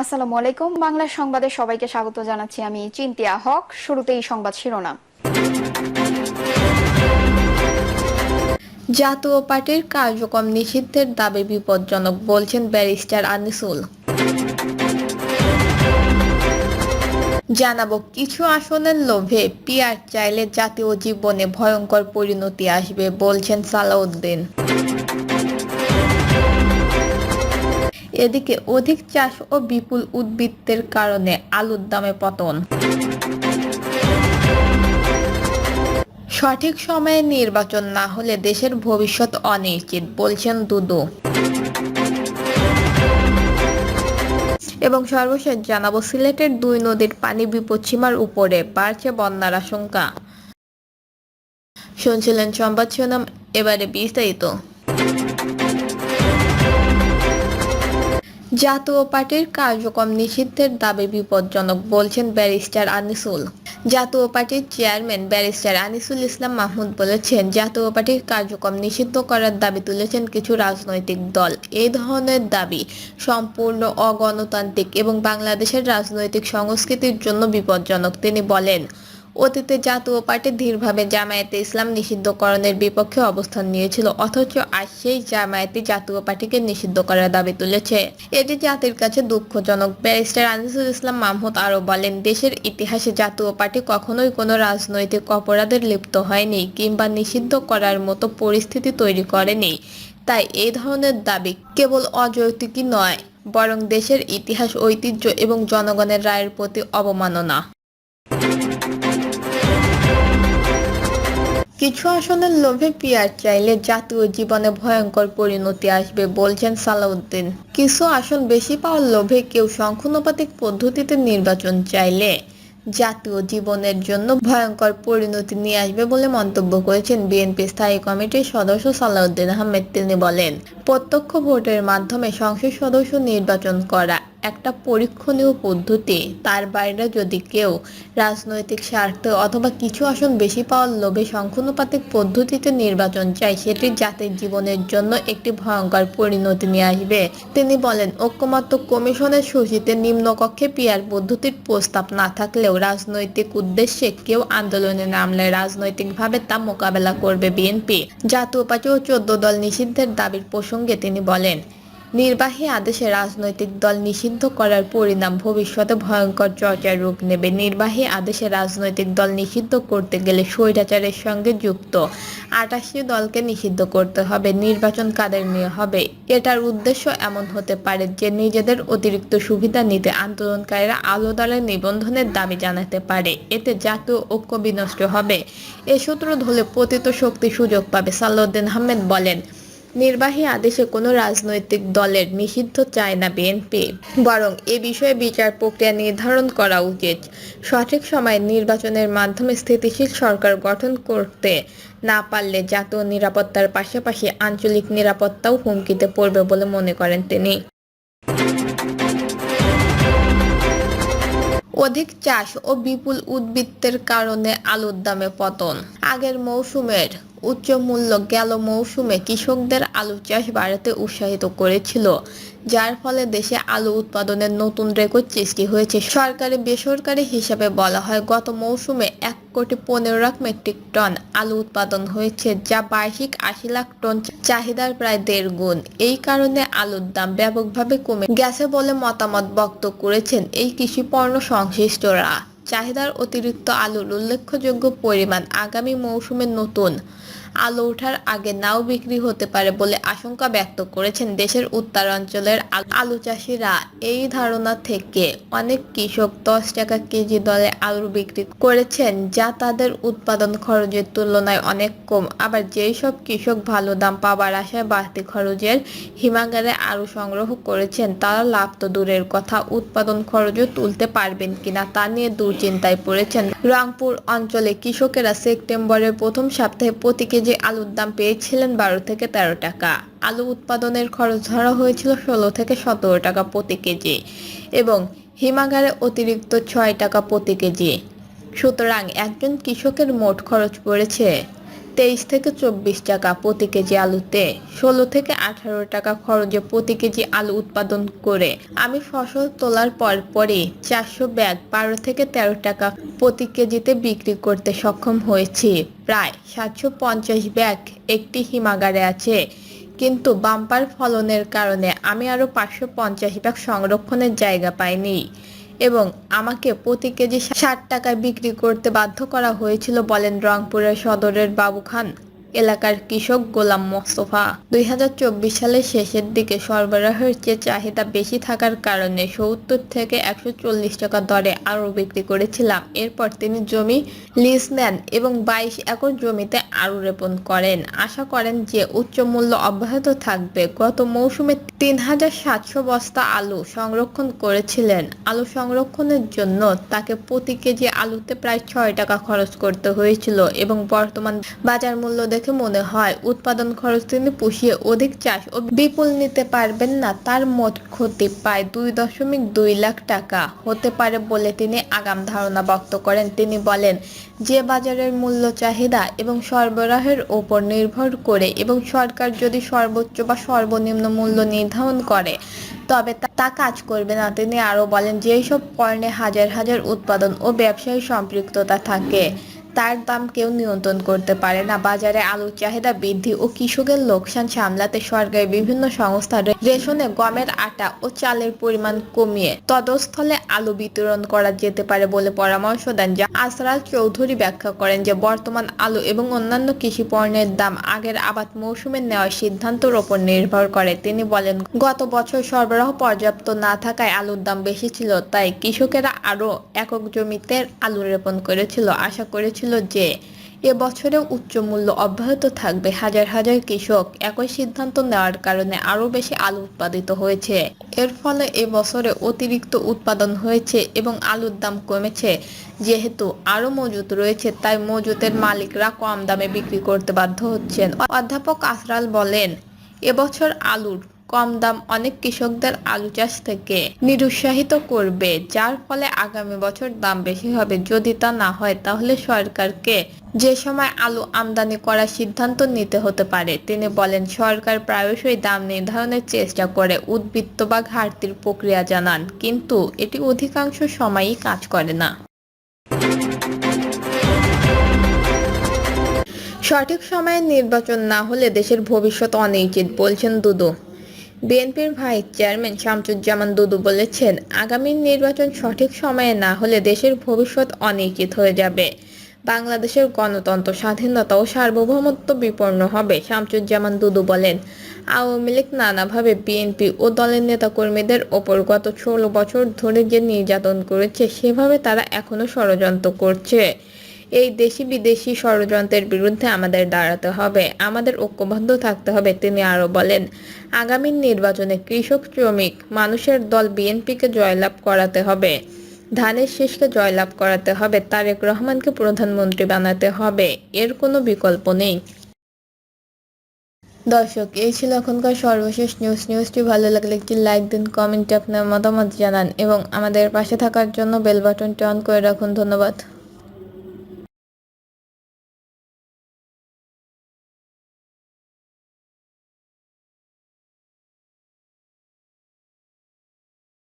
আসসালামু আলাইকুম। বাংলা সংবাদে সবাইকে স্বাগত জানাচ্ছি আমি চিন্তিয়া হক। শুরুতেই সংবাদ শিরোনাম। জাতীয় পার্টির কার্যক্রম নিষিদ্ধের দাবি বিপজ্জনক, বলছেন ব্যারিস্টার আনিসুল। জানাব, কিছু আসনের লোভে পিয়ার চাইলে জাতীয় জীবনে ভয়ঙ্কর পরিণতি আসবে, বলছেন সালাউদ্দিন। এদিকে অধিক চাষ ও বিপুল উদ্বৃত্তের কারণে আলুর দামে পতন। সঠিক সময়ে নির্বাচন না হলে দেশের ভবিষ্যৎ অনিশ্চিত, বলছেন দুদু। এবং সর্বশেষ জানাব, সিলেটের দুই নদীর পানি বিপদসীমার উপরে বাড়ছে বন্যার আশঙ্কা। শুনছিলেন সংবাদ শিরোনাম, এবারে বিস্তারিত। জাতীয় পার্টির কার্যক্রম নিষিদ্ধের দাবি বিপজ্জনক, বলছেন ব্যারিস্টার আনিসুল। জাতীয় পার্টির চেয়ারম্যান ব্যারিস্টার আনিসুল ইসলাম মাহমুদ বলেছেন, জাতীয় পার্টির কার্যক্রম নিষিদ্ধ করার দাবি তুলেছেন কিছু রাজনৈতিক দল। এই ধরনের দাবি সম্পূর্ণ অগণতান্ত্রিক এবং বাংলাদেশের রাজনৈতিক সংস্কৃতির জন্য বিপজ্জনক, তিনি বলেন। অতীতে জাতীয় পার্টি ধীরভাবে জামায়াতে ইসলাম নিষিদ্ধকরণের বিপক্ষে অবস্থান নিয়েছিল, অথচ আজ সেই জামায়াতি জাতীয় পার্টিকে নিষিদ্ধ করার দাবি তুলেছে। এটি জাতির কাছে দুঃখজনক। ব্যারিস্টার আনিসুল ইসলাম মাহমুদ আরও বলেন, দেশের ইতিহাসে জাতীয় পার্টি কখনোই কোনো রাজনৈতিক অপরাধের লিপ্ত হয়নি কিংবা নিষিদ্ধ করার মতো পরিস্থিতি তৈরি করেনি। তাই এই ধরনের দাবি কেবল অযৌক্তিকই নয়, বরং দেশের ইতিহাস, ঐতিহ্য এবং জনগণের রায়ের প্রতি অবমাননা। কিছু আসনের লোভে পিয়ার চাইলে জাতীয় জীবনে ভয়ঙ্কর পরিণতি আসবে, বলছেন সালাউদ্দিন। কিছু আসন বেশি পাওয়ার লোভে কেউ সংখ্যানুপাতিক পদ্ধতিতে নির্বাচন চাইলে জাতীয় জীবনের জন্য ভয়ঙ্কর পরিণতি নিয়ে আসবে বলে মন্তব্য করেছেন বিএনপি স্থায়ী কমিটির সদস্য সালাউদ্দিন আহমেদ। তিনি বলেন প্রত্যক্ষ ভোটের মাধ্যমে সংসদ সদস্য নির্বাচন করা একটা পরীক্ষণীয় পদ্ধতি। তার বাইরে যদি কেউ রাজনৈতিক স্বার্থে অথবা কিছু আসন বেশি পাওয়ার লোভে সংখ্যানুপাতিক পদ্ধতিতে নির্বাচন চায়, সেটি জাতির জীবনের জন্য একটি ভয়ঙ্কর পরিণতি নিয়ে আসবে। তিনি বলেন, ঐক্যমত্য কমিশনের সূচিতে নিম্নকক্ষে পিয়ার পদ্ধতির প্রস্তাব না থাকলেও রাজনৈতিক উদ্দেশ্যে কেউ আন্দোলনে নামলে রাজনৈতিকভাবে তা মোকাবেলা করবে বিএনপি। জাতীয় পার্টি ও চোদ্দ দল নিষিদ্ধের দাবির প্রসঙ্গে তিনি বলেন, নির্বাহী আদেশে রাজনৈতিক দল নিষিদ্ধ করার পরিণাম ভবিষ্যতে ভয়ঙ্কর চর্চার রূপ নেবে। নির্বাহী আদেশে রাজনৈতিক দল নিষিদ্ধ করতে গেলে স্বৈরাচারের সঙ্গে যুক্ত। আটাশি দলকে নিষিদ্ধ করতে হবে। নির্বাচন কাদের নিয়ে হবে? এটার উদ্দেশ্য এমন হতে পারে যে নিজেদের অতিরিক্ত সুবিধা নিতে আন্দোলনকারীরা আলো দলের নিবন্ধনের দাবি জানাতে পারে। এতে জাতীয় ঐক্য বিনষ্ট হবে। এ সূত্র ধরে পতিত শক্তি সুযোগ পাবে সাল্লাউদ্দিন আহমেদ বলেন। নির্বাহী আদেশে কোনো রাজনৈতিক দলের নিষিদ্ধ চায় না বিএনপি বরং এ বিষয়ে বিচার প্রক্রিয়া নির্ধারণ করা উচিত। সঠিক সময়ে নির্বাচনের মাধ্যমে স্থিতিশীল সরকার গঠন করতে না পারলে জাতীয় নিরাপত্তার পাশাপাশি আঞ্চলিক নিরাপত্তাও হুমকিতে পড়বে বলে মনে করেন তিনি। অধিক চাষ ও বিপুল উদ্বৃত্তের কারণে আলুর দামে পতন। আগের মৌসুমের উচ্চ মূল্য গেল মৌসুমে কৃষকদের আলু চাষ বাড়াতে উৎসাহিত করেছিল, যার ফলে দেশে আলু উৎপাদনের নতুন রেকর্ড সৃষ্টি হয়েছে। সরকারি বেসরকারি হিসাবে বলা হয়, গত মৌসুমে এক কোটি পনেরো লাখ মেট্রিক টন আলু উৎপাদন হয়েছে, যা বার্ষিক আশি লাখ টন চাহিদার প্রায় দেড় গুণ। এই কারণে আলুর দাম ব্যাপকভাবে কমে গেছে বলে মতামত ব্যক্ত করেছেন এই কৃষি পণ্য সংশ্লিষ্টরা। চাহিদার অতিরিক্ত আলুর উল্লেখযোগ্য পরিমাণ আগামী মৌসুমে নতুন। আলু ওঠার আগে নাও বিক্রি হতে পারে বলে আশঙ্কা ব্যক্ত করেছেন দেশের উত্তরাঞ্চলের আলু- চাষিরা। এই ধারণা থেকে অনেক কৃষক দশ টাকা কেজি দরে আলু বিক্রি করেছেন, যা তাদের উৎপাদন খরচের তুলনায় অনেক কম। আবার যেই সব কৃষক ভালো দাম পাবার আশায় বাড়তি খরচের হিমাগারে আলু সংগ্রহ করেছেন, তারা লাভ তো দূরের কথা, উৎপাদন খরচও তুলতে পারবেন কিনা তা নিয়ে দুশ্চিন্তায় পড়েছেন রংপুর অঞ্চলে কৃষকেরা সেপ্টেম্বরের প্রথম সপ্তাহে প্রতি কেজি আলুর দাম পেয়েছিলেন বারো থেকে তেরো টাকা। আলু উৎপাদনের খরচ ধরা হয়েছিল ষোলো থেকে সতেরো টাকা প্রতি কেজি এবং হিমাগারে অতিরিক্ত ছয় টাকা প্রতি কেজি। সুতরাং একজন কৃষকের মোট খরচ পড়েছে। তেইশ থেকে চব্বিশ টাকা প্রতি কেজি আলুতে, ষোলো থেকে আঠারো টাকা খরচে প্রতি কেজি আলু উৎপাদন করে। আমি ফসল তোলার পর পরই চারশো ব্যাগ বারো থেকে তেরো টাকা প্রতি কেজিতে বিক্রি করতে সক্ষম হয়েছি। প্রায় সাতশো পঞ্চাশ ব্যাগ একটি হিমাগারে আছে। কিন্তু বাম্পার ফলনের কারণে আমি আরও পাঁচশো পঞ্চাশ ব্যাগ সংরক্ষণের জায়গা পাইনি। এবং আমাকে প্রতি কেজি ষাট টাকায় বিক্রি করতে বাধ্য করা হয়েছিল বলেন রংপুরের সদরের বাবু খান। এলাকার কৃষক গোলাম মোস্তফা দুই হাজার চব্বিশ সালের শেষের দিকে সরবরাহের চেয়ে চাহিদা বেশি থাকার কারণে সত্তর থেকে একশো চল্লিশ টাকা দরে আরও বিক্রি করেছিলাম। এরপর তিনি জমি লিজ নেন এবং বাইশ একর জমিতে আলু রোপণ করেন। আশা করেন যে উচ্চ মূল্য অব্যাহত থাকবে। গত মৌসুমে তিন হাজার সাতশো বস্তা আলু সংরক্ষণ করেছিলেন। আলু সংরক্ষণের জন্য তাকে প্রতি কেজি আলুতে প্রায় ছয় টাকা খরচ করতে হয়েছিল এবং বর্তমান বাজার মূল্য দেখে মনে হয় উৎপাদন খরচ তিনি পুষিয়ে অধিক চাষ ও বিপুল নিতে পারবেন না। তার মোট ক্ষতি প্রায় দুই দশমিক দুই লাখ টাকা হতে পারে বলে তিনি আগাম ধারণা ব্যক্ত করেন। তিনি বলেন, যে বাজারের মূল্য, চাহিদা এবং সরবরাহের ওপর নির্ভর করে এবং সরকার যদি সর্বোচ্চ বা সর্বনিম্ন মূল্য নির্ধারণ করে, তবে তা- কাজ করবে না। তিনি আরও বলেন, যেসব পণ্যে হাজার হাজার উৎপাদন ও ব্যবসায়ী সম্পৃক্ততা থাকে তার দাম কেউ নিয়ন্ত্রণ করতে পারে না। বাজারে আলুর চাহিদা বৃদ্ধি ও কৃষকের লোকসান সামলাতে সরকারের বিভিন্ন সংস্থা রেশনে গমের আটা ও চালের পরিমাণ কমিয়ে তদস্থলে আলু বিতরণ করা যেতে পারে বলে পরামর্শ দেন যা আসরাল চৌধুরী ব্যাখ্যা করেন যে বর্তমান আলু এবং অন্যান্য কৃষি পণ্যের দাম আগের আবাদ মৌসুমে নেওয়ার সিদ্ধান্তের ওপর নির্ভর করে। তিনি বলেন, গত বছর সরবরাহ পর্যাপ্ত না থাকায় আলুর দাম বেশি ছিল, তাই কৃষকেরা আরও একক জমিতে আলু রোপণ করেছিল। আশা করেছিল যে এবছরেও উচ্চ মূল্য অব্যাহত থাকবে হাজার হাজার কৃষক। একই সিদ্ধান্ত নেওয়ার কারণে আরও বেশি আলু উৎপাদিত হয়েছে। এর ফলে এবছরে অতিরিক্ত উৎপাদন হয়েছে এবং আলুর দাম কমেছে। যেহেতু আরও মজুত রয়েছে, তাই মজুতের মালিকরা কম দামে বিক্রি করতে বাধ্য হচ্ছেন। অধ্যাপক আসরাল বলেন এবছর আলুর কম দাম অনেক কৃষকদের আলু চাষ থেকে নিরুৎসাহিত করবে, যার ফলে আগামী বছর দাম বেশি হবে। যদি তা না হয়, তাহলে সরকারকে যে সময় আলু আমদানি করার সিদ্ধান্ত নিতে হতে পারে, তিনি বলেন, সরকার প্রায়শই দাম নির্ধারণের চেষ্টা করে, উদ্বৃত্ত বা ঘাটতির প্রক্রিয়া জানান, কিন্তু এটি অধিকাংশ সময়ই কাজ করে না। সঠিক সময়ে নির্বাচন না হলে দেশের ভবিষ্যৎ অনিশ্চিত, বলছেন দুদু। বিএনপির ভাইস চেয়ারম্যান শামসুজ্জামান দুদু বলেছেন, আগামী নির্বাচন সঠিক সময়ে না হলে দেশের ভবিষ্যৎ অনিশ্চিত হয়ে যাবে। বাংলাদেশের গণতন্ত্র, স্বাধীনতা ও সার্বভৌমত্ব বিপন্ন হবে, শামসুজ্জামান দুদু বলেন। আওয়ামী লীগ নানাভাবে বিএনপি ও দলের নেতাকর্মীদের ওপর গত ষোলো বছর ধরে যে নির্যাতন করেছে, সেভাবে তারা এখনও ষড়যন্ত্র করছে। এই দেশি বিদেশি ষড়যন্ত্রের বিরুদ্ধে আমাদের দাঁড়াতে হবে, আমাদের ঐক্যবদ্ধ থাকতে হবে, তিনি আরও বলেন। আগামী নির্বাচনে কৃষক, শ্রমিক, মানুষের দল বিএনপিকে জয়লাভ করাতে হবে, ধানের শীষকে জয়লাভ করাতে হবে, তারেক রহমানকে প্রধানমন্ত্রী বানাতে হবে, এর কোনো বিকল্প নেই। দর্শক, এই ছিল এখনকার সর্বশেষ নিউজ নিউজটি ভালো লাগলে একটি লাইক দিন কমেন্টে আপনার মতামত জানান এবং আমাদের পাশে থাকার জন্য বেল বাটনটি অন করে রাখুন। ধন্যবাদ।